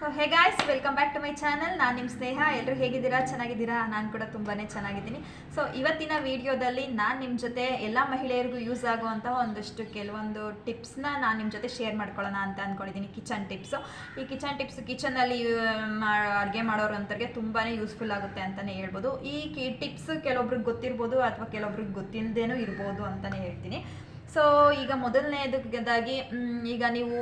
So hey guys welcome back to my channel ನಾನು ನಿಮ್ಮ ಸ್ನೇಹ. ಎಲ್ಲರೂ ಹೇಗಿದ್ದೀರಾ? ಚೆನ್ನಾಗಿದ್ದೀರಾ? ನಾನು ಕೂಡ ತುಂಬಾ ಚೆನ್ನಾಗಿದ್ದೀನಿ. ಸೊ ಇವತ್ತಿನ ವಿಡಿಯೋದಲ್ಲಿ ನಾನು ನಿಮ್ಮ ಜೊತೆ ಎಲ್ಲ ಮಹಿಳೆಯರಿಗೂ ಯೂಸ್ ಆಗುವಂತಹ ಒಂದಷ್ಟು ಕೆಲವೊಂದು ಟಿಪ್ಸ್ನ ನಾನು ನಿಮ್ಮ ಜೊತೆ ಶೇರ್ ಮಾಡ್ಕೊಳ್ಳೋಣ ಅಂತ ಅಂದ್ಕೊಂಡಿದ್ದೀನಿ ಕಿಚನ್ ಟಿಪ್ಸು ಈ ಕಿಚನ್ ಟಿಪ್ಸ್ ಕಿಚನಲ್ಲಿ ಅಡುಗೆ ಮಾಡೋರು ಅಂತವ್ರಿಗೆ ತುಂಬಾ ಯೂಸ್ಫುಲ್ ಆಗುತ್ತೆ ಅಂತಲೇ ಹೇಳ್ಬೋದು. ಈ ಟಿಪ್ಸ್ ಕೆಲವೊಬ್ರಿಗೆ ಗೊತ್ತಿರ್ಬೋದು ಅಥವಾ ಕೆಲವೊಬ್ರಿಗೆ ಗೊತ್ತಿಲ್ಲದೇನೂ ಇರ್ಬೋದು ಅಂತಲೇ ಹೇಳ್ತೀನಿ. ಸೊ ಈಗ ಮೊದಲನೇದಾಗಿ ಈಗ ನೀವು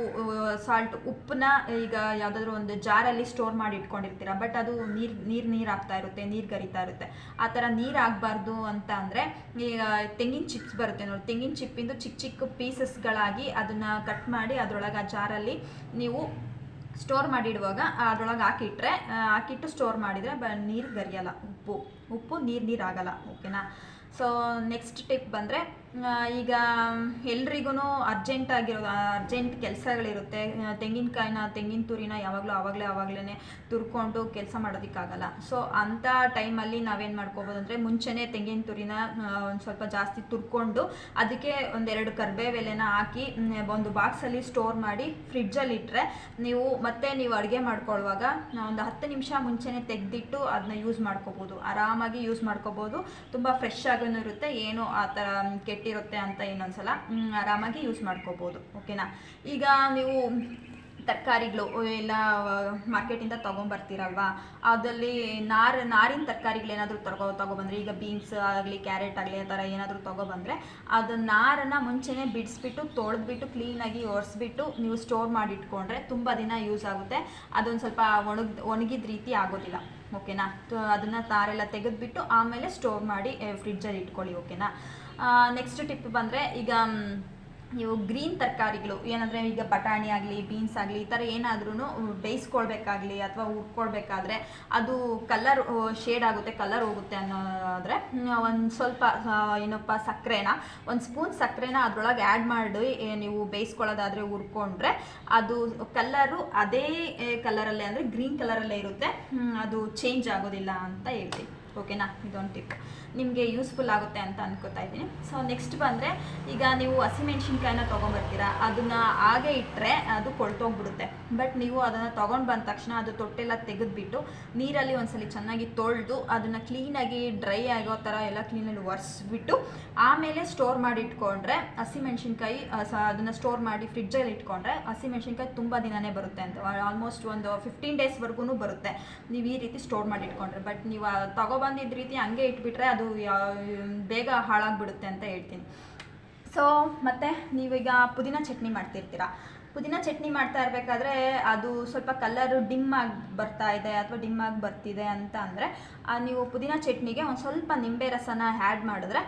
ಸಾಲ್ಟ್ ಉಪ್ಪನ್ನ ಈಗ ಯಾವುದಾದ್ರೂ ಒಂದು ಜಾರಲ್ಲಿ ಸ್ಟೋರ್ ಮಾಡಿ ಇಟ್ಕೊಂಡಿರ್ತೀರ ಬಟ್ ಅದು ನೀರು ನೀರು ನೀರು ಆಗ್ತಾ ಇರುತ್ತೆ, ನೀರು ಗರಿತಾ ಇರುತ್ತೆ. ಆ ಥರ ನೀರು ಆಗಬಾರ್ದು ಅಂತ ಅಂದರೆ, ಈಗ ತೆಂಗಿನ ಚಿಪ್ಸ್ ಬರುತ್ತೆ ನೋಡಿ. ತೆಂಗಿನ ಚಿಪ್ಪಿಂದು ಚಿಕ್ಕ ಚಿಕ್ಕ ಪೀಸಸ್ಗಳಾಗಿ ಅದನ್ನು ಕಟ್ ಮಾಡಿ ಅದರೊಳಗೆ ಆ ಜಾರಲ್ಲಿ ನೀವು ಸ್ಟೋರ್ ಮಾಡಿಡುವಾಗ ಅದರೊಳಗೆ ಹಾಕಿಟ್ರೆ ಹಾಕಿಟ್ಟು ಸ್ಟೋರ್ ಮಾಡಿದರೆ ಬ, ನೀರು ಗರಿಯಲ್ಲ, ಉಪ್ಪು. ಉಪ್ಪು, ನೀರು ನೀರು ಆಗಲ್ಲ ಓಕೆನಾ ಸೊ ನೆಕ್ಸ್ಟ್ ಟಿಪ್ ಬಂದರೆ ಈಗ ಎಲ್ರಿಗೂ ಅರ್ಜೆಂಟ್ ಆಗಿರೋ ಅರ್ಜೆಂಟ್ ಕೆಲಸಗಳಿರುತ್ತೆ. ತೆಂಗಿನಕಾಯಿನ, ತೆಂಗಿನ ತುರಿನ ಯಾವಾಗಲೂ ಆವಾಗಲೇ ಆವಾಗಲೇ ತುರ್ಕೊಂಡು ಕೆಲಸ ಮಾಡೋದಕ್ಕಾಗಲ್ಲ. ಸೊ ಅಂಥ ಟೈಮಲ್ಲಿ ನಾವೇನು ಮಾಡ್ಕೋಬೋದು ಅಂದರೆ ಮುಂಚೆನೇ ತೆಂಗಿನ ತುರಿನ ಒಂದು ಸ್ವಲ್ಪ ಜಾಸ್ತಿ ತುರ್ಕೊಂಡು ಅದಕ್ಕೆ ಒಂದೆರಡು ಕರ್ಬೇವೆಲೆನ ಹಾಕಿ ಒಂದು ಬಾಕ್ಸಲ್ಲಿ ಸ್ಟೋರ್ ಮಾಡಿ ಫ್ರಿಡ್ಜಲ್ಲಿ ಇಟ್ಟರೆ ನೀವು ಮತ್ತೆ ನೀವು ಅಡುಗೆ ಮಾಡ್ಕೊಳ್ಳುವಾಗ ಒಂದು ಹತ್ತು ನಿಮಿಷ ಮುಂಚೆನೇ ತೆಗೆದಿಟ್ಟು ಅದನ್ನ ಯೂಸ್ ಮಾಡ್ಕೋಬೋದು. ಆರಾಮಾಗಿ ಯೂಸ್ ಮಾಡ್ಕೋಬೋದು. ತುಂಬ ಫ್ರೆಶ್ ಆಗೂ ಇರುತ್ತೆ. ಏನು ಆ ಥರ ಕೆಟ್ಟಿರುತ್ತೆ ಅಂತ ಇನ್ನೊಂದ್ಸಲ ಆರಾಮಾಗಿ ಯೂಸ್ ಮಾಡ್ಕೋಬೋದು ಓಕೆನಾ ಈಗ ನೀವು ತರಕಾರಿಗಳು ಎಲ್ಲ ಮಾರ್ಕೆಟಿಂದ ತೊಗೊಂಬರ್ತೀರಲ್ವಾ? ಅದರಲ್ಲಿ ನಾರು, ನಾರಿನ ತರಕಾರಿಗಳು ಏನಾದರೂ ತಗೋ, ತೊಗೊಬಂದ್ರೆ, ಈಗ ಬೀನ್ಸ್ ಆಗಲಿ ಕ್ಯಾರೆಟ್ ಆಗಲಿ, ಆ ಥರ ಏನಾದರೂ ತೊಗೊಬಂದರೆ, ಅದು ನಾರನ್ನು ಮುಂಚೆನೇ ಬಿಡಿಸ್ಬಿಟ್ಟು, ತೊಳೆದ್ಬಿಟ್ಟು ಕ್ಲೀನಾಗಿ ಒರೆಸ್ಬಿಟ್ಟು ನೀವು ಸ್ಟೋರ್ ಮಾಡಿ ಇಟ್ಕೊಂಡ್ರೆ ತುಂಬ ದಿನ ಯೂಸ್ ಆಗುತ್ತೆ. ಅದೊಂದು ಸ್ವಲ್ಪ ಒಣಗ್, ಒಣಗಿದ ರೀತಿ ಆಗೋದಿಲ್ಲ ಓಕೆನಾ ಅದನ್ನು ತಾರೆಲ್ಲ ತೆಗೆದುಬಿಟ್ಟು ಆಮೇಲೆ ಸ್ಟೋರ್ ಮಾಡಿ ಫ್ರಿಡ್ಜಲ್ಲಿ ಇಟ್ಕೊಳ್ಳಿ ಓಕೆನಾ ನೆಕ್ಸ್ಟ್ ಟಿಪ್ ಬಂದರೆ ಈಗ ನೀವು ಗ್ರೀನ್ ತರಕಾರಿಗಳು, ಏನಂದರೆ ಈಗ ಬಟಾಣಿ ಆಗಲಿ ಬೀನ್ಸ್ ಆಗಲಿ, ಈ ಥರ ಏನಾದ್ರೂ ಬೇಯಿಸ್ಕೊಳ್ಬೇಕಾಗಲಿ ಅಥವಾ ಹುರ್ಕೊಳ್ಬೇಕಾದ್ರೆ ಅದು ಕಲರ್ ಶೇಡ್ ಆಗುತ್ತೆ ಕಲರ್ ಹೋಗುತ್ತೆ ಅನ್ನೋದಾದರೆ ಒಂದು ಸ್ವಲ್ಪ ಏನಪ್ಪ, ಸಕ್ಕರೆನ, ಒಂದು ಸ್ಪೂನ್ ಸಕ್ಕರೆನ ಅದರೊಳಗೆ ಆ್ಯಡ್ ಮಾಡಿ ನೀವು ಬೇಯಿಸ್ಕೊಳ್ಳೋದಾದರೆ ಹುರ್ಕೊಂಡ್ರೆ ಅದು ಕಲ್ಲರು ಅದೇ ಕಲರಲ್ಲೇ ಅಂದರೆ ಗ್ರೀನ್ ಕಲರಲ್ಲೇ ಇರುತ್ತೆ. ಅದು ಚೇಂಜ್ ಆಗೋದಿಲ್ಲ ಅಂತ ಹೇಳ್ತೀವಿ ಓಕೆನಾ ಇದೊಂದು ಟಿಪ್ ನಿಮಗೆ ಯೂಸ್ಫುಲ್ ಆಗುತ್ತೆ ಅಂತ ಅನ್ಕೋತಾ ಇದ್ದೀನಿ. ಸೊ ನೆಕ್ಸ್ಟ್ ಬಂದರೆ ಈಗ ನೀವು ಹಸಿಮೆಣ್ಸಿನ್ಕಾಯಿನ ತೊಗೊಂಬರ್ತೀರಾ, ಅದನ್ನು ಹಾಗೆ ಇಟ್ಟರೆ ಅದು ಕೊಳ್ತೋಗ್ಬಿಡುತ್ತೆ. ಬಟ್ ನೀವು ಅದನ್ನು ತೊಗೊಂಡು ಬಂದ ತಕ್ಷಣ ಅದು ತೊಟ್ಟೆಲ್ಲ ತೆಗೆದುಬಿಟ್ಟು ನೀರಲ್ಲಿ ಒಂದ್ಸಲಿ ಚೆನ್ನಾಗಿ ತೊಳೆದು ಅದನ್ನು ಕ್ಲೀನಾಗಿ ಡ್ರೈ ಆಗೋ ಥರ ಎಲ್ಲ ಕ್ಲೀನಲ್ಲಿ ಒರೆಸ್ಬಿಟ್ಟು ಆಮೇಲೆ ಸ್ಟೋರ್ ಮಾಡಿ ಇಟ್ಕೊಂಡ್ರೆ ಹಸಿಮೆಣ್ಸಿನ್ಕಾಯಿ ಅದನ್ನು ಸ್ಟೋರ್ ಮಾಡಿ ಫ್ರಿಡ್ಜಲ್ಲಿ ಇಟ್ಕೊಂಡ್ರೆ ಹಸಿಮೆಣ್ಸಿನ್ಕಾಯಿ ತುಂಬ ದಿನನೇ ಬರುತ್ತೆ ಅಂತ. ಆಲ್ಮೋಸ್ಟ್ ಒಂದು ಫಿಫ್ಟೀನ್ ಡೇಸ್ವರೆಗೂ ಬರುತ್ತೆ. ನೀವು ಈ ರೀತಿ ಸ್ಟೋರ್ ಮಾಡಿ ಇಟ್ಕೊಂಡ್ರೆ. ಬಟ್ ನೀವು ತಗೊಬಂದಿದ್ದ ರೀತಿ ಹಂಗೆ ಇಟ್ಬಿಟ್ರೆ ಅದು ಬೇಗ ಹಾಳಾಗ್ಬಿಡುತ್ತೆ ಅಂತ ಹೇಳ್ತೀನಿ. ಸೊ ಮತ್ತು ನೀವೀಗ ಪುದೀನ ಚಟ್ನಿ ಮಾಡ್ತಿರ್ತೀರ? ಪುದೀನ ಚಟ್ನಿ ಮಾಡ್ತಾ ಇರಬೇಕಾದ್ರೆ ಅದು ಸ್ವಲ್ಪ ಕಲರು ಡಿಮ್ ಆಗಿ ಬರ್ತಾ ಇದೆ ಅಥವಾ ಡಿಮ್ ಆಗಿ ಬರ್ತಿದೆ ಅಂತ ಅಂದರೆ ನೀವು ಪುದೀನ ಚಟ್ನಿಗೆ ಒಂದು ಸ್ವಲ್ಪ ನಿಂಬೆ ರಸನ ಆ್ಯಡ್ ಮಾಡಿದ್ರೆ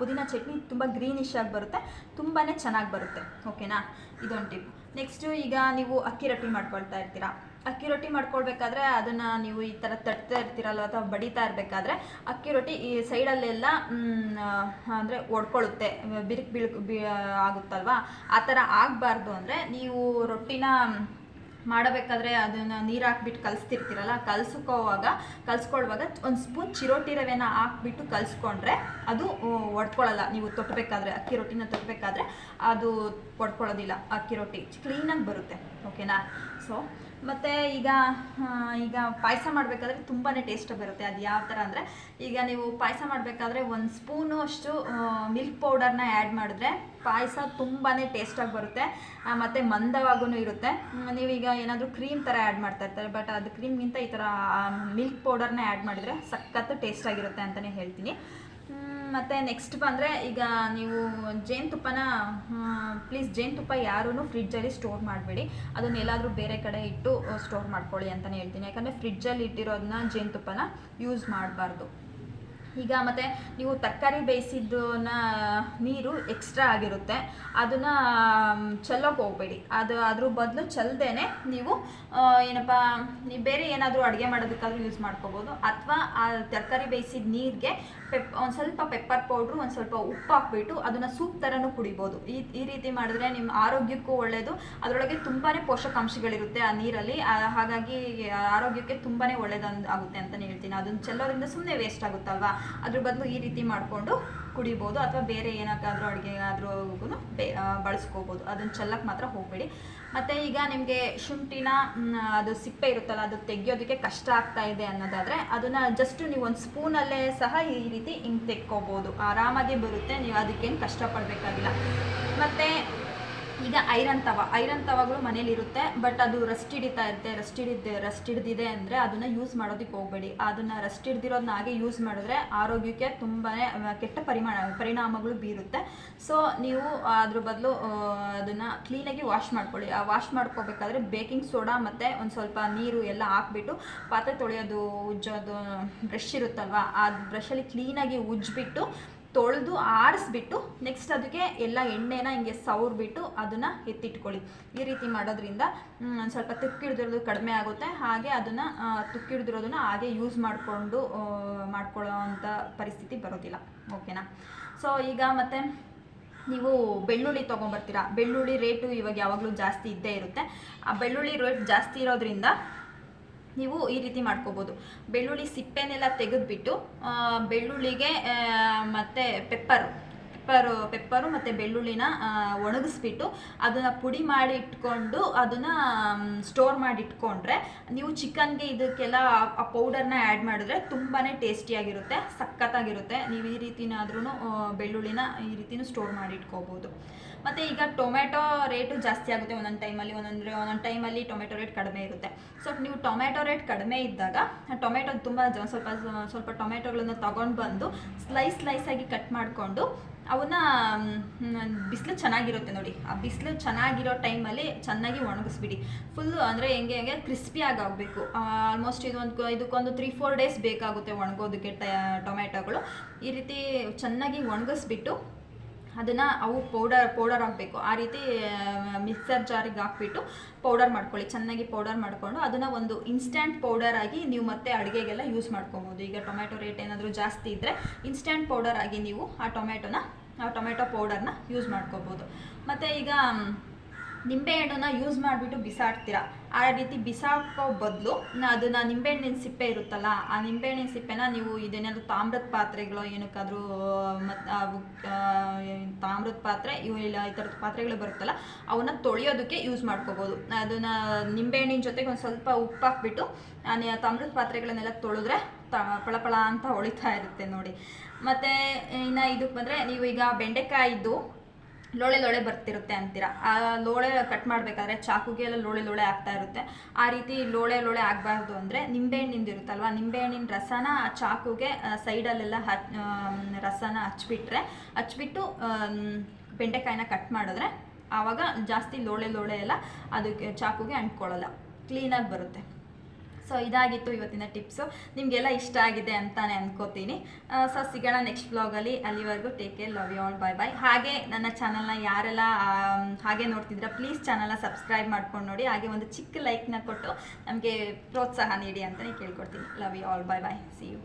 ಪುದೀನ ಚಟ್ನಿ ತುಂಬ ಗ್ರೀನಿಶ್ ಆಗಿ ಬರುತ್ತೆ ತುಂಬಾ ಚೆನ್ನಾಗಿ ಬರುತ್ತೆ. ಓಕೆನಾ ಇದೊಂದು ಟಿಪ್ ನೆಕ್ಸ್ಟು ಈಗ ನೀವು ಅಕ್ಕಿ ರೊಟ್ಟಿ ಮಾಡ್ಕೊಳ್ತಾ ಇರ್ತೀರಾ? ಅಕ್ಕಿ ರೊಟ್ಟಿ ಮಾಡ್ಕೊಳ್ಬೇಕಾದ್ರೆ ಅದನ್ನು ನೀವು ಈ ಥರ ತಟ್ತಾ ಇರ್ತೀರಲ್ವ ಅಥವಾ ಬಡಿತಾ ಇರಬೇಕಾದ್ರೆ ಅಕ್ಕಿ ರೊಟ್ಟಿ ಈ ಸೈಡಲ್ಲೆಲ್ಲ ಅಂದರೆ ಒಡ್ಕೊಳ್ಳುತ್ತೆ ಬಿರುಕು ಬಿರುಕು ಬಿ ಆಗುತ್ತಲ್ವಾ? ಆ ಥರ ಆಗಬಾರ್ದು ಅಂದರೆ ನೀವು ರೊಟ್ಟಿನ ಮಾಡಬೇಕಾದ್ರೆ ಅದನ್ನು ನೀರು ಹಾಕ್ಬಿಟ್ಟು ಕಲಿಸ್ತಿರ್ತೀರಲ್ಲ, ಕಲ್ಸ್ಕೋವಾಗ ಕಲ್ಸ್ಕೊಳ್ಳುವಾಗ ಒಂದು ಸ್ಪೂನ್ ಚಿರೋಟಿ ರವೆನ ಹಾಕ್ಬಿಟ್ಟು ಕಲ್ಸ್ಕೊಂಡ್ರೆ ಅದು ಒಡ್ಕೊಳ್ಳಲ್ಲ ನೀವು ತೊಟ್ಟಬೇಕಾದ್ರೆ ಅಕ್ಕಿ ರೊಟ್ಟಿನ ತೊಟ್ಟಬೇಕಾದ್ರೆ ಅದು ಒಡ್ಕೊಳ್ಳೋದಿಲ್ಲ ಅಕ್ಕಿ ರೊಟ್ಟಿ. ಕ್ಲೀನಾಗಿ ಬರುತ್ತೆ, ಓಕೆನಾ? ಸೊ ಮತ್ತು ಈಗ ಈಗ ಪಾಯಸ ಮಾಡಬೇಕಾದ್ರೆ ತುಂಬಾ ಟೇಸ್ಟ್ ಬರುತ್ತೆ. ಅದು ಯಾವ ಥರ ಅಂದರೆ, ಈಗ ನೀವು ಪಾಯಸ ಮಾಡಬೇಕಾದ್ರೆ ಒಂದು ಸ್ಪೂನು ಅಷ್ಟು ಮಿಲ್ಕ್ ಪೌಡರ್ನ ಆ್ಯಡ್ ಮಾಡಿದ್ರೆ ಪಾಯಸ ತುಂಬಾ ಟೇಸ್ಟಾಗಿ ಬರುತ್ತೆ. ಮತ್ತು ಮಂದವಾಗೂ ಇರುತ್ತೆ. ನೀವೀಗ ಏನಾದರೂ ಕ್ರೀಮ್ ಥರ ಆ್ಯಡ್ ಮಾಡ್ತಾ ಇರ್ತಾರೆ ಬಟ್ ಅದು ಕ್ರೀಮ್ಗಿಂತ ಈ ಥರ ಮಿಲ್ಕ್ ಪೌಡರ್ನ ಆ್ಯಡ್ ಮಾಡಿದರೆ ಸಖತ್ತು ಟೇಸ್ಟಾಗಿರುತ್ತೆ ಅಂತಲೇ ಹೇಳ್ತೀನಿ. ಮತ್ತು ನೆಕ್ಸ್ಟ್ ಬಂದರೆ ಈಗ ನೀವು ಜೇನುತುಪ್ಪನ ಪ್ಲೀಸ್ ಜೇನುತುಪ್ಪ ಯಾರೂ ಫ್ರಿಡ್ಜಲ್ಲಿ ಸ್ಟೋರ್ ಮಾಡಬೇಡಿ. ಅದನ್ನ ಎಲ್ಲಾದರೂ ಬೇರೆ ಕಡೆ ಇಟ್ಟು ಸ್ಟೋರ್ ಮಾಡ್ಕೊಳ್ಳಿ ಅಂತಲೇ ಹೇಳ್ತೀನಿ. ಯಾಕಂದರೆ ಫ್ರಿಡ್ಜಲ್ಲಿ ಇಟ್ಟಿರೋದನ್ನ ಜೇನುತುಪ್ಪನ ಯೂಸ್ ಮಾಡಬಾರ್ದು. ಈಗ ಮತ್ತು ನೀವು ತರಕಾರಿ ಬೇಯಿಸಿದ್ದನ್ನ ನೀರು ಎಕ್ಸ್ಟ್ರಾ ಆಗಿರುತ್ತೆ. ಅದನ್ನು ಚೆಲ್ಲೋಕೆ ಹೋಗಬೇಡಿ. ಅದು ಅದ್ರ ಬದಲು ಚೆಲ್ಲದೇನೆ ನೀವು ಏನಪ್ಪ, ನೀವು ಬೇರೆ ಏನಾದರೂ ಅಡುಗೆ ಮಾಡೋದಕ್ಕಾದ್ರೂ ಯೂಸ್ ಮಾಡ್ಕೋಬೋದು. ಅಥವಾ ಆ ತರಕಾರಿ ಬೇಯಿಸಿದ ನೀರಿಗೆ ಪೆಪ್, ಒಂದು ಸ್ವಲ್ಪ ಪೆಪ್ಪರ್ ಪೌಡ್ರು ಒಂದು ಸ್ವಲ್ಪ ಉಪ್ಪು ಹಾಕ್ಬಿಟ್ಟು ಅದನ್ನು ಸೂಪ್ ಥರನೂ ಕುಡಿಬೋದು. ಈ ಈ ರೀತಿ ಮಾಡಿದ್ರೆ ನಿಮ್ಮ ಆರೋಗ್ಯಕ್ಕೂ ಒಳ್ಳೆಯದು ಅದರೊಳಗೆ ತುಂಬಾ ಪೋಷಕಾಂಶಗಳಿರುತ್ತೆ ಆ ನೀರಲ್ಲಿ. ಹಾಗಾಗಿ ಆರೋಗ್ಯಕ್ಕೆ ತುಂಬಾ ಒಳ್ಳೇದು ಆಗುತ್ತೆ ಅಂತಲೇ ಹೇಳ್ತೀನಿ. ಅದನ್ನು ಚೆಲ್ಲೋದ್ರಿಂದ ಸುಮ್ಮನೆ ವೇಸ್ಟ್ ಆಗುತ್ತಲ್ವಾ? ಅದ್ರ ಬದಲು ಈ ರೀತಿ ಮಾಡಿಕೊಂಡು ಕುಡಿಬೋದು ಅಥವಾ ಬೇರೆ ಏನಕ್ಕಾದ್ರೂ ಅಡುಗೆಗಾದ್ರೂ ಬೇ ಬಳಸ್ಕೋಬೋದು. ಅದನ್ನು ಚೆಲ್ಲಕ್ಕೆ ಮಾತ್ರ ಹೋಗಬೇಡಿ. ಮತ್ತು ಈಗ ನಿಮಗೆ ಶುಂಠಿನ ಅದು ಸಿಪ್ಪೆ ಇರುತ್ತಲ್ಲ, ಅದು ತೆಗಿಯೋದಕ್ಕೆ ಕಷ್ಟ ಆಗ್ತಾ ಇದೆ ಅನ್ನೋದಾದರೆ ಅದನ್ನು ಜಸ್ಟ್ ನೀವು ಒಂದು ಸ್ಪೂನಲ್ಲೇ ಸಹ ಈ ರೀತಿ ಹಿಂಗೆ ತೆಕ್ಕೋಬೋದು. ಆರಾಮಾಗಿ ಬರುತ್ತೆ, ನೀವು ಅದಕ್ಕೇನು ಕಷ್ಟಪಡಬೇಕಾಗಿಲ್ಲ. ಮತ್ತು ಈಗ ಐರನ್ ತವ. ಐರನ್ ತವಗಳು ಮನೇಲಿ ಇರುತ್ತೆ ಬಟ್ ಅದು ರಸ್ಟ್ ಹಿಡಿತಾ ಇರುತ್ತೆ. ರಸ್ಟ್ ಹಿಡಿದ ರಸ್ಟ್ ಹಿಡ್ದಿದೆ ಅಂದರೆ ಅದನ್ನು ಯೂಸ್ ಮಾಡೋದಕ್ಕೆ ಹೋಗಬೇಡಿ. ಅದನ್ನು ರಸ್ಟ್ ಹಿಡ್ದಿರೋದನ್ನ ಹಾಗೆ ಯೂಸ್ ಮಾಡಿದ್ರೆ ಆರೋಗ್ಯಕ್ಕೆ ತುಂಬಾ ಕೆಟ್ಟ ಪರಿಮಾಣ, ಪರಿಣಾಮಗಳು ಬೀರುತ್ತೆ. ಸೊ ನೀವು ಅದ್ರ ಬದಲು ಅದನ್ನು ಕ್ಲೀನಾಗಿ ವಾಶ್ ಮಾಡ್ಕೊಳ್ಳಿ. ಆ ವಾಶ್ ಮಾಡ್ಕೋಬೇಕಾದ್ರೆ ಬೇಕಿಂಗ್ ಸೋಡಾ ಮತ್ತು ಒಂದು ಸ್ವಲ್ಪ ನೀರು ಎಲ್ಲ ಹಾಕ್ಬಿಟ್ಟು, ಪಾತ್ರೆ ತೊಳೆಯೋದು, ಉಜ್ಜೋದು ಬ್ರಷ್ ಇರುತ್ತಲ್ವಾ, ಆ ಬ್ರಷಲ್ಲಿ ಕ್ಲೀನಾಗಿ ಉಜ್ಜಿಬಿಟ್ಟು ತೊಳೆದು ಆರಿಸ್ಬಿಟ್ಟು ನೆಕ್ಸ್ಟ್ ಅದಕ್ಕೆ ಎಲ್ಲ ಎಣ್ಣೆನ ಹಿಂಗೆ ಸವ್ರಿಬಿಟ್ಟು ಅದನ್ನು ಎತ್ತಿಟ್ಕೊಳ್ಳಿ. ಈ ರೀತಿ ಮಾಡೋದ್ರಿಂದ ಸ್ವಲ್ಪ ತುಕ್ಕಿಡ್ದಿರೋದು ಕಡಿಮೆ ಆಗುತ್ತೆ. ಹಾಗೆ ಅದನ್ನು ತುಕ್ಕಿಡ್ದಿರೋದನ್ನ ಹಾಗೆ ಯೂಸ್ ಮಾಡಿಕೊಂಡು ಮಾಡ್ಕೊಳ್ಳೋ ಅಂಥ ಪರಿಸ್ಥಿತಿ ಬರೋದಿಲ್ಲ. ಓಕೆನಾ ಸೊ ಈಗ ಮತ್ತೆ ನೀವು ಬೆಳ್ಳುಳ್ಳಿ ತೊಗೊಂಬರ್ತೀರಾ? ಬೆಳ್ಳುಳ್ಳಿ ರೇಟು ಇವಾಗ ಯಾವಾಗಲೂ ಜಾಸ್ತಿ ಇದ್ದೇ ಇರುತ್ತೆ. ಆ ಬೆಳ್ಳುಳ್ಳಿ ರೇಟ್ ಜಾಸ್ತಿ ಇರೋದ್ರಿಂದ ನೀವು ಈ ರೀತಿ ಮಾಡ್ಕೋಬೋದು. ಬೆಳ್ಳುಳ್ಳಿ ಸಿಪ್ಪೆನೆಲ್ಲ ತೆಗೆದುಬಿಟ್ಟು ಬೆಳ್ಳುಳ್ಳಿಗೆ ಮತ್ತು ಪೆಪ್ಪರು ಪೆಪ್ಪರು ಪೆಪ್ಪರು ಮತ್ತು ಬೆಳ್ಳುಳ್ಳಿನ ಒಣಗಿಸ್ಬಿಟ್ಟು ಅದನ್ನು ಪುಡಿ ಮಾಡಿ ಇಟ್ಕೊಂಡು ಅದನ್ನು ಸ್ಟೋರ್ ಮಾಡಿ ಇಟ್ಕೊಂಡ್ರೆ ನೀವು ಚಿಕನ್ಗೆ ಇದಕ್ಕೆಲ್ಲ ಆ- ಪೌಡರ್ನ ಆ್ಯಡ್ ಮಾಡಿದ್ರೆ ತುಂಬಾ ಟೇಸ್ಟಿಯಾಗಿರುತ್ತೆ ಸಖತ್ತಾಗಿರುತ್ತೆ. ನೀವು ಈ ರೀತಿನಾದ್ರೂ ಬೆಳ್ಳುಳ್ಳಿನ ಈ ರೀತಿನೂ ಸ್ಟೋರ್ ಮಾಡಿ ಇಟ್ಕೋಬೋದು ಮತ್ತು ಈಗ ಟೊಮೆಟೊ ರೇಟು ಜಾಸ್ತಿ ಆಗುತ್ತೆ. ಒಂದೊಂದು ಟೈಮಲ್ಲಿ ಒಂದೊಂದು ಒಂದೊಂದು ಟೈಮಲ್ಲಿ ಟೊಮೆಟೊ ರೇಟ್ ಕಡಿಮೆ ಇರುತ್ತೆ. ಸೊ ನೀವು ಟೊಮೆಟೊ ರೇಟ್ ಕಡಿಮೆ ಇದ್ದಾಗ ಟೊಮೆಟೊ ತುಂಬ ಸ್ವಲ್ಪ ಸ್ವಲ್ಪ ಟೊಮೆಟೊಗಳನ್ನು ತಗೊಂಡು ಬಂದು ಸ್ಲೈಸ್ ಸ್ಲೈಸಾಗಿ ಕಟ್ ಮಾಡಿಕೊಂಡು ಅವನ್ನ ಬಿಸಿಲು ಚೆನ್ನಾಗಿರುತ್ತೆ ನೋಡಿ. ಆ ಬಿಸಿಲು ಚೆನ್ನಾಗಿರೋ ಟೈಮಲ್ಲಿ ಚೆನ್ನಾಗಿ ಒಣಗಿಸ್ಬಿಡಿ. ಫುಲ್ಲು ಅಂದರೆ ಹೆಂಗೆ ಹೆಂಗೆ ಕ್ರಿಸ್ಪಿಯಾಗಿ ಆಗಬೇಕು ಆಲ್ಮೋಸ್ಟ್ ಇದೊಂದು ಇದಕ್ಕೊಂದು ತ್ರೀ ಫೋರ್ ಡೇಸ್ ಬೇಕಾಗುತ್ತೆ ಒಣಗೋದಕ್ಕೆ ಟೊಮೆಟೊಗಳು ಈ ರೀತಿ ಚೆನ್ನಾಗಿ ಒಣಗಿಸ್ಬಿಟ್ಟು ಅದನ್ನು ಅವು ಪೌಡರ್ ಪೌಡರ್ ಆಗಬೇಕು ಆ ರೀತಿ ಮಿಕ್ಸರ್ ಜಾರಿಗೆ ಹಾಕ್ಬಿಟ್ಟು ಪೌಡರ್ ಮಾಡ್ಕೊಳ್ಳಿ. ಚೆನ್ನಾಗಿ ಪೌಡರ್ ಮಾಡಿಕೊಂಡು ಅದನ್ನು ಒಂದು ಇನ್ಸ್ಟ್ಯಾಂಟ್ ಪೌಡರ್ ಆಗಿ ನೀವು ಮತ್ತೆ ಅಡುಗೆಗೆಲ್ಲ ಯೂಸ್ ಮಾಡ್ಕೊಬೋದು. ಈಗ ಟೊಮೆಟೊ ರೇಟ್ ಏನಾದರೂ ಜಾಸ್ತಿ ಇದ್ದರೆ ಇನ್ಸ್ಟ್ಯಾಂಟ್ ಪೌಡರ್ ಆಗಿ ನೀವು ಆ ಟೊಮೆಟೊನ ಆ ಟೊಮೆಟೊ ಪೌಡರ್ನ ಯೂಸ್ ಮಾಡ್ಕೋಬೋದು. ಮತ್ತು ಈಗ ನಿಂಬೆಹಣ್ಣನ್ನ ಯೂಸ್ ಮಾಡಿಬಿಟ್ಟು ಬಿಸಾಡ್ತೀರಾ? ಆ ರೀತಿ ಬಿಸಾಕೋ ಬದಲು ಅದನ್ನ ನಿಂಬೆಹಣ್ಣಿನ ಸಿಪ್ಪೆ ಇರುತ್ತಲ್ಲ, ಆ ನಿಂಬೆಹಣ್ಣಿನ ಸಿಪ್ಪೆನ ನೀವು ಇದೇನಾದ್ರು ತಾಮ್ರದ ಪಾತ್ರೆಗಳು ಏನಕ್ಕಾದರೂ ಮತ್ತು ತಾಮ್ರದ ಪಾತ್ರೆ, ಇವು ಇಲ್ಲ, ಈ ಥರದ ಪಾತ್ರೆಗಳು ಬರುತ್ತಲ್ಲ, ಅವನ್ನ ತೊಳೆಯೋದಕ್ಕೆ ಯೂಸ್ ಮಾಡ್ಕೋಬೋದು. ಅದನ್ನ ನಿಂಬೆಹಣ್ಣಿನ ಜೊತೆಗೆ ಒಂದು ಸ್ವಲ್ಪ ಉಪ್ಪು ಹಾಕ್ಬಿಟ್ಟು ತಾಮ್ರದ ಪಾತ್ರೆಗಳನ್ನೆಲ್ಲ ತೊಳೆದ್ರೆ ಪಳಪಳ ಅಂತ ಹೊಳಿತಾ ಇರುತ್ತೆ ನೋಡಿ. ಮತ್ತು ಇನ್ನು ಇದಕ್ಕೆ ಬಂದರೆ ನೀವು ಈಗ ಬೆಂಡೆಕಾಯಿದ್ದು ಲೋಳೆ ಲೋಳೆ ಬರ್ತಿರುತ್ತೆ ಅಂತೀರ. ಆ ಲೋಳೆ ಕಟ್ ಮಾಡಬೇಕಾದ್ರೆ ಚಾಕುಗೆ ಎಲ್ಲ ಲೋಳೆ ಲೋಳೆ ಆಗ್ತಾ ಇರುತ್ತೆ. ಆ ರೀತಿ ಲೋಳೆ ಲೋಳೆ ಆಗಬಾರ್ದು ಅಂದರೆ ನಿಂಬೆಹಣ್ಣಿಂದು ಇರುತ್ತಲ್ವ? ನಿಂಬೆಹಣ್ಣಿನ ರಸನ ಆ ಚಾಕುಗೆ ಸೈಡಲ್ಲೆಲ್ಲ ಹಚ್ ರಸನ ಹಚ್ಬಿಟ್ರೆ, ಹಚ್ಬಿಟ್ಟು ಬೆಂಡೆಕಾಯಿನ ಕಟ್ ಮಾಡಿದ್ರೆ ಆವಾಗ ಜಾಸ್ತಿ ಲೋಳೆ ಲೋಳೆ ಎಲ್ಲ ಅದಕ್ಕೆ ಚಾಕುಗೆ ಅಂಟ್ಕೊಳ್ಳಲ್ಲ. ಕ್ಲೀನಾಗಿ ಬರುತ್ತೆ. ಸೊ ಇದಾಗಿತ್ತು ಇವತ್ತಿನ ಟಿಪ್ಸು. ನಿಮಗೆಲ್ಲ ಇಷ್ಟ ಆಗಿದೆ ಅಂತಾನೆ ಅನ್ಕೋತೀನಿ. ಸೊ ಸಿಗೋಣ ನೆಕ್ಸ್ಟ್ ವ್ಲಾಗಲ್ಲಿ ಅಲ್ಲಿವರೆಗೂ take care love you all bye bye ಹಾಗೆ ನನ್ನ ಚಾನಲ್ನ ಯಾರೆಲ್ಲ ಹಾಗೆ ನೋಡ್ತಿದ್ದೀರಾ ಪ್ಲೀಸ್ ಚಾನಲ್ನ ಸಬ್ಸ್ಕ್ರೈಬ್ ಮಾಡ್ಕೊಂಡು ನೋಡಿ. ಹಾಗೆ ಒಂದು ಚಿಕ್ಕ ಲೈಕ್ನ ಕೊಟ್ಟು ನಮಗೆ ಪ್ರೋತ್ಸಾಹ ನೀಡಿ ಅಂತಲೇ ಕೇಳ್ಕೊಡ್ತೀನಿ. Love you all bye bye see you